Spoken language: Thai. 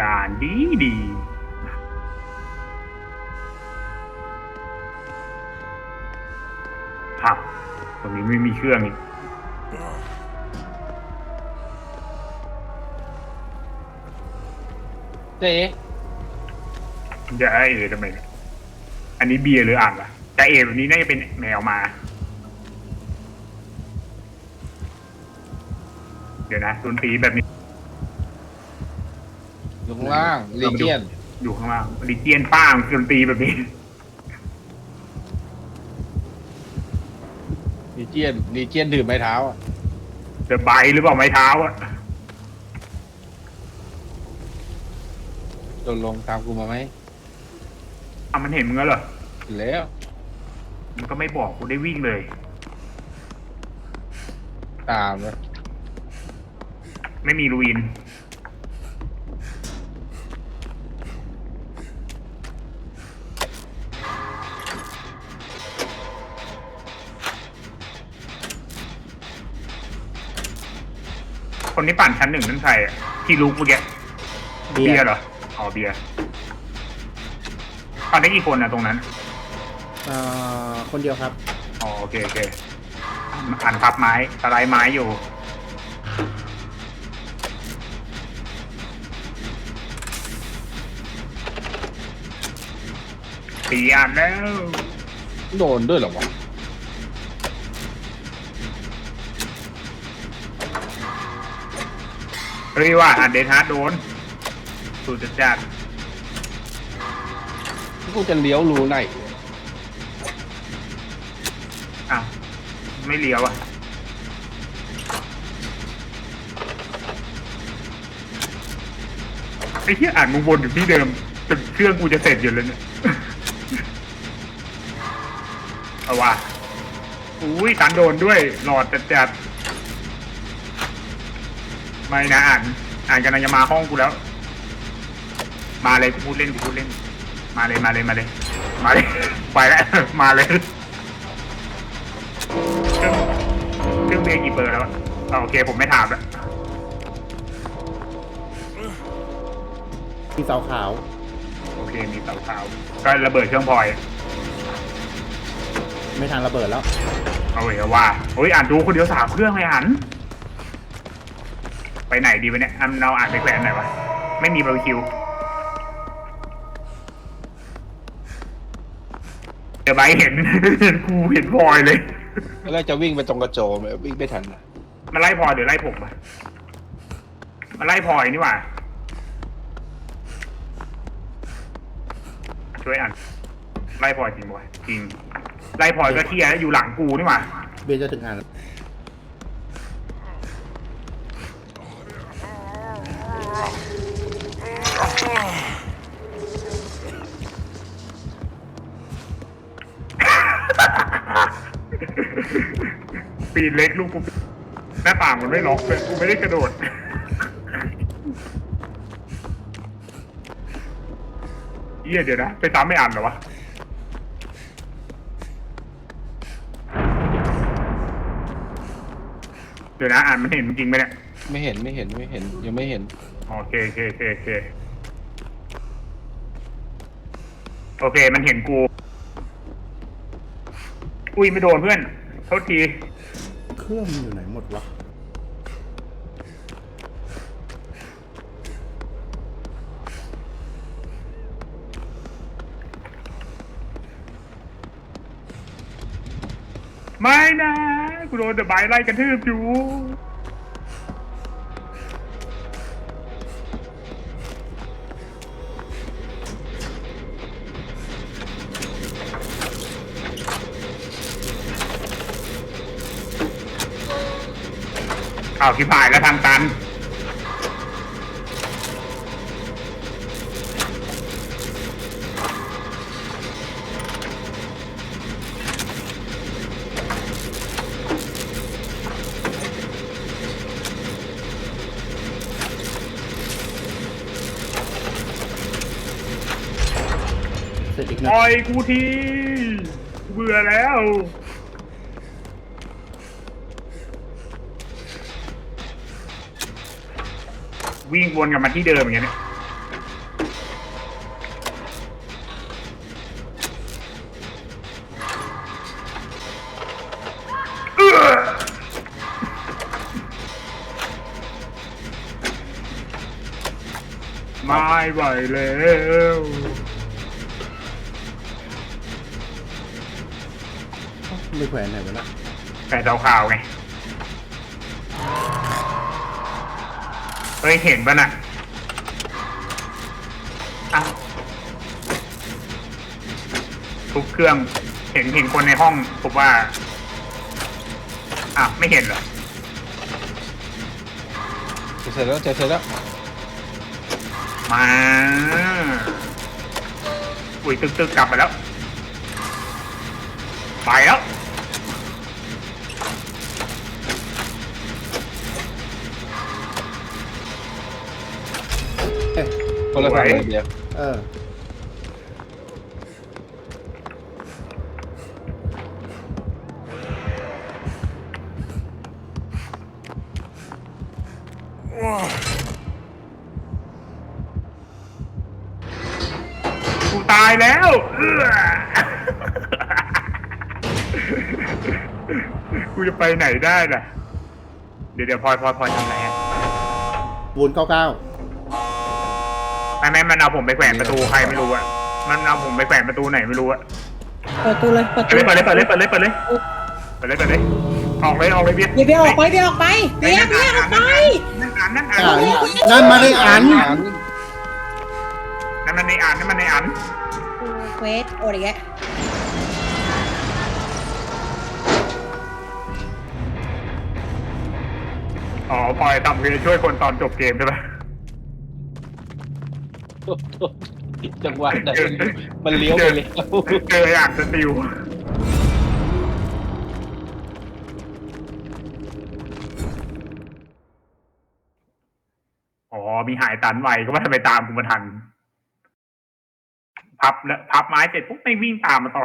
การดีดีครับตรงนี้ไม่มีเครื่องอีกเจ๊จะให้เอทำไมเนี่ยอันนี้เบียร์หรืออ่านวะจะเอแบบนี้น่าจะเป็นแมวมา เดี๋ยวนะดนตรีแบบนี้ อยู่ข้างล่างลีเจียนอยู่ข้างล่างดิเจียนป้างดนตรีแบบนี้ ลีเจียนลีเจียนถือไม้เท้าอะเดอะไบหรือเปล่าไม้เท้าอะโดนลงตามกูมาไหมอะมันเห็นมึงแล้วเหรอ เห็นแล้ว มันก็ไม่บอกกูได้วิ่งเลย ตามเลยไม่มีรูอิน คนที่ปั่นชั้นหนึ่งนั่นใครอะที่ลุกเมื่อกี้เบียร์เหรออ๋อเบียร์ปั่นได้กี่คนนะตรงนั้นเอ่อคนเดียวครับ อ๋อโอเคโอเคอันพับไม้สไลด์ไม้อยู่ตีอันแล้ว โดนด้วยเหรอวะ เฮ้ยว่าอันเดนฮาร์ดโดนสุดจัดจัดกูจะเลี้ยวรูไหนอ้าวไม่เลี้ยวอะไอ้ที่อ่านมึงวนอยู่ที่เดิมจนเครื่องกูจะเสร็จอยู่แล้วเนี่ยเอาว่ะอุ้ยตันโดนด้วยหลอดจัดจัด ไม่นะอ่าน อ่านกำลังจะมาห้องกูแล้ว มาเลยกูพูดเล่นกูพูดเล่น มาเลยมาเลยมาเลย มาเลย ไปแล้ว มาเลยเครื่องเครื่องเบรกกี่เบอร์แล้วอะอ่าโอเคผมไม่ถามแล้วมีเสาขาว โอเคมีเสาขาวก็ระเบิดเครื่องพลอย ไม่ทันระเบิดแล้ว เอาไว้ว่าโอ้ยอ่านดูคนเดียวสามเครื่องเลยอ่าน ไปไหนดีวะเนี่ยอันเราอ่านไปแขวนไหนวะ ไม่มีบาร์บีคิวเดี๋ยวใบเห็นเห็น กูเห็นพลอยเลย แล้วจะวิ่งไปตรงกระโจมอะวิ่งไม่ทันอะมาไล่พลอยหรือไล่ผมอะมาไล่พลอยนี่หว่า ช่วยอ่านไล่พลอยจริงบ่จริง ไล่พลอยก็เที่ยแล้วอยู่หลังกูนี่หว่า เบียร์จะถึงอ่าน ปีนเล็กลูกกูหน้าต่างมันไม่ล็อกเลยกูไม่ได้กระโดด เยี่ยเดี๋ยวนะ ไปตามไม่อ่านเหรอวะ เดี๋ยวนะ อ่านมันเห็นจริงไหมเนี่ย ไม่เห็นไม่เห็นไม่เห็นยังไม่เห็น โอเคโอเคโอเคโอเคโอเค มันเห็นกู อุ้ยไม่โดนเพื่อน โทษทีเค รื่องมันอยู่ไหนหมดวะไม่นะกูโดนเดอะไบไล่กระทืบอยู่ อ้าวที่ผ่ายแล้วทางตัน เสร็จอีกปนะล่อยกูทีเบื่อแล้ว วิ่งวนกลับมาที่เดิมอย่างเงี้ยไม่ไหวแล้วไม่แขวนไหนไปละแขวนเสาข่าวไง เฮ้ยเห็นปะน่ะอ้าวทุกเครื่องเห็นเห็นคนในห้องผมว่าอ้าวไม่เห็นเหรอจะเสร็จแล้วจะเสร็จแล้วมาอุ้ยตึกตึกกลับไปแล้ว ไปแล้ว คนละฝั่งไหวเลยเดียวเออ กูตายแล้วเอื้อกูจะไปไหนได้ล่ะ เดี๋ยวเดี๋ยวพลอยพลอยพลอยทำอะไรอะบูนเก้าเก้า ไม่ไม่มันเอาผมไปแขวนประตูใครไม่รู้อะมันเอาผมไปแขวนประตูไหนไม่รู้อะเปิดตัวเลยเปิดเปิตัวดเลยเปิดเลยเปิดเลยเปิดเลยเปิดเลยเปิดเลยเปิดเลยออกเลยออกเลยเบียร์เบียร์เบียร์ออกไปเบียร์ออกไปเบียร์เบียร์ออกไปนั่นอ่านนั่นอ่าอ่านนนั่นมาได้อันนั่นมันในอ่านนั่นมันในอ่านเควสโอ้ยแกอ๋อพลอยทำเวช่วยคนตอนจบเกมใช่ไหม จังหวะไหนมันเลี้ยวไปเลยเจออ่านสติวอ๋อมีหายตันไวก็ว่าทำไมตามกูมาทัน พับแล้วพับไม้เสร็จปุ๊บไม่วิ่งตามมาต่อ